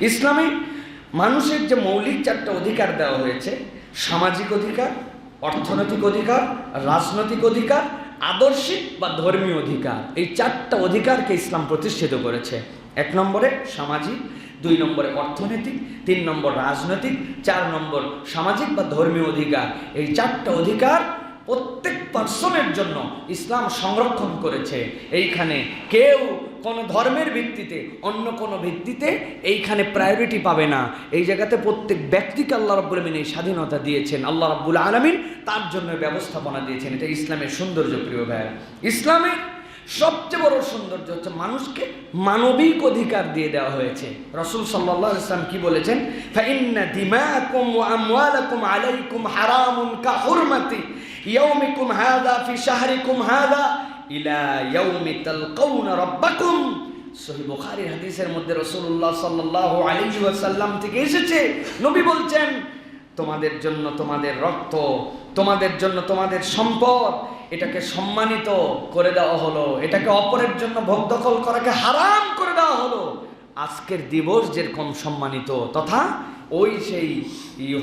ইসলামে মানুষের যে মৌলিক চারটা অধিকার দেওয়া হয়েছে, সামাজিক অধিকার, অর্থনৈতিক অধিকার, রাজনৈতিক অধিকার, আদর্শিক বা ধর্মীয় অধিকার, এই চারটা অধিকারকে ইসলাম প্রতিষ্ঠিত করেছে। এক নম্বরে সামাজিক, দুই নম্বরে অর্থনৈতিক, তিন নম্বর রাজনৈতিক, চার নম্বর সামাজিক বা ধর্মীয় অধিকার। এই চারটা অধিকার প্রত্যেক পার্সনের জন্য ইসলাম সংরক্ষণ করেছে। এইখানে কেউ কোনো ধর্মের ভিত্তিতে, অন্য কোনো ভিত্তিতে এইখানে প্রায়োরিটি পাবে না। এই জায়গাতে প্রত্যেক ব্যক্তিকে আল্লাহ রব্বুল আলমিন এই স্বাধীনতা দিয়েছেন। আল্লাহ রব্বুল আলমিন তার জন্য ব্যবস্থাপনা দিয়েছেন। এটা ইসলামের সৌন্দর্য, প্রিয় ভাই। ইসলামের সবচেয়ে বড় সৌন্দর্য হচ্ছে মানুষকে মানবিক অধিকার দিয়ে দেওয়া হয়েছে। রসুল সাল্লাহ ইসলাম কি বলেছেন? ফাইন্না দিমাকুম ওয়া আমওয়ালাকুম আলাইকুম হারামুন কা হুরমাতি, ইয়াউমিকুম হাযা ফি শাহরিকুম হাযা ইলা ইয়াউমি তালকাউনা রাব্বাকুম। সহি বুখারীর হাদিসের মধ্যে রাসূলুল্লাহ সাল্লাল্লাহু আলাইহি ওয়াসাল্লাম থেকে এসেছে। নবী বলছেন, তোমাদের জন্য তোমাদের রক্ত, তোমাদের জন্য তোমাদের সম্পদ এটাকে সম্মানিত করে দেওয়া হলো, এটাকে অপরের জন্য ভোগ দখল করাকে হারাম করে দেওয়া হলো। আজকের দিবস যেরকম সম্মানিত, তথা ওই সেই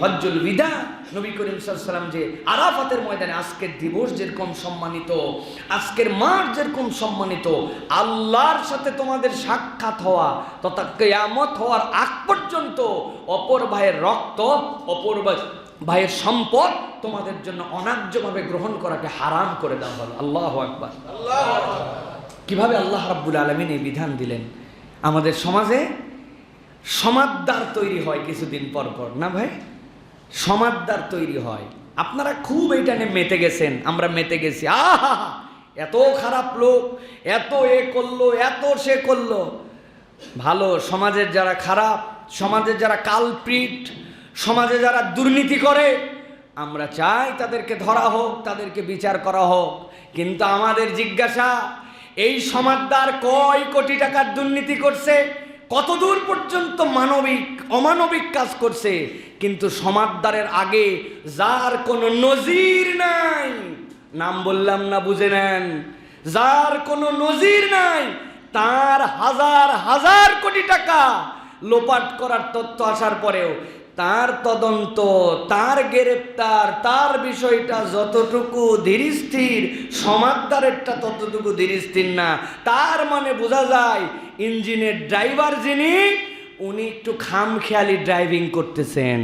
হজ্জুল বিদা, নবী করিম সাল্লাম যে আরাফাতের ময়দানে আজকের দিবস যেরকম সম্মানিত, আজকের মাঠ যেরকম সম্মানিত, আল্লাহর সাথে তোমাদের সাক্ষাৎ হওয়া, তথা কেয়ামত হওয়ার আগ পর্যন্ত অপর ভাইয়ের রক্ত, অপর ভাই- ভাইয়ের সম্পদ তোমাদের জন্য অনার্যভাবে গ্রহণ করাকে হারাম করে দেওয়া হলো। আল্লাহ আকবার। কীভাবে আল্লাহ রাব্বুল আলমিন এই বিধান দিলেন? আমাদের সমাজে সমাদদার তৈরি হয় কিছুদিন পর পর, না ভাই? সমাদদার তৈরি হয়। আপনারা খুব এইটা নিয়ে মেতে গেছেন, আমরা মেতে গেছি। আহা! এত খারাপ লোক, এত এ করল, এত সে করল। ভালো, সমাজের যারা খারাপ, সমাজের যারা কালপ্রিট সমাজে যারা দুর্নীতি করে, আমরা চাই তাদেরকে ধরা হোক, তাদেরকে বিচার করা হোক। কিন্তু আমাদের জিজ্ঞাসা, এই সমাজদার কয় কোটি টাকার দুর্নীতি করছে? কতদূর পর্যন্ত মানবিক, অমানবিক কাজ করছে? কিন্তু সমাজদারের আগে যার কোনো নজির নাই, নাম বললাম না, বুঝে নেন, যার কোনো নজির নাই, তার হাজার হাজার কোটি টাকা লোপাট করার তথ্য আসার পরেও তার তদন্ত, তার গ্রেপ্তার, তার বিষয়টা যতটুকু ধীরস্থির সমাজদারেরটা ততটুকু ধীরস্থির না। তার মানে বোঝা যায়, ইঞ্জিনের ড্রাইভার যিনি, উনি একটু খামখেয়ালি ড্রাইভিং করতেছেন।